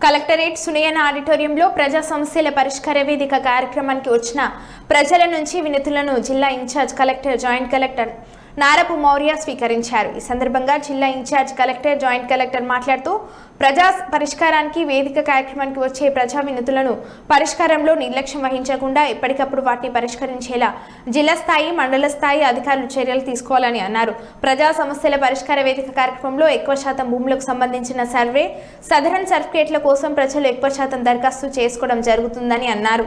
Collectorate Sunayana ఆడిటోరియంలో ప్రజా సమస్యల పరిష్కార వేదిక కార్యక్రమానికి వచ్చిన ప్రజల నుంచి వినతులను జిల్లా in charge collector joint collector Narapu Maurya స్వీకరించారు. ఈ సందర్భంగా జిల్లా ఇన్ఛార్జ్ కలెక్టర్ జాయింట్ కలెక్టర్ మాట్లాడుతూ ప్రజా పరిష్కారానికి వేదిక కార్యక్రమానికి వచ్చే ప్రజా వినతులను పరిష్కారంలో నిర్లక్ష్యం వహించకుండా ఎప్పటికప్పుడు వాటిని పరిష్కరించేలా జిల్లా స్థాయి మండల స్థాయి అధికారులు చర్యలు తీసుకోవాలని అన్నారు. ప్రజా సమస్యల పరిష్కార వేదిక కార్యక్రమంలో ఎక్కువ శాతం భూములకు సంబంధించిన సర్వే సదరన్ సర్టిఫికేట్ల కోసం ప్రజలు ఎక్కువ శాతం దరఖాస్తు చేసుకోవడం జరుగుతుందని అన్నారు.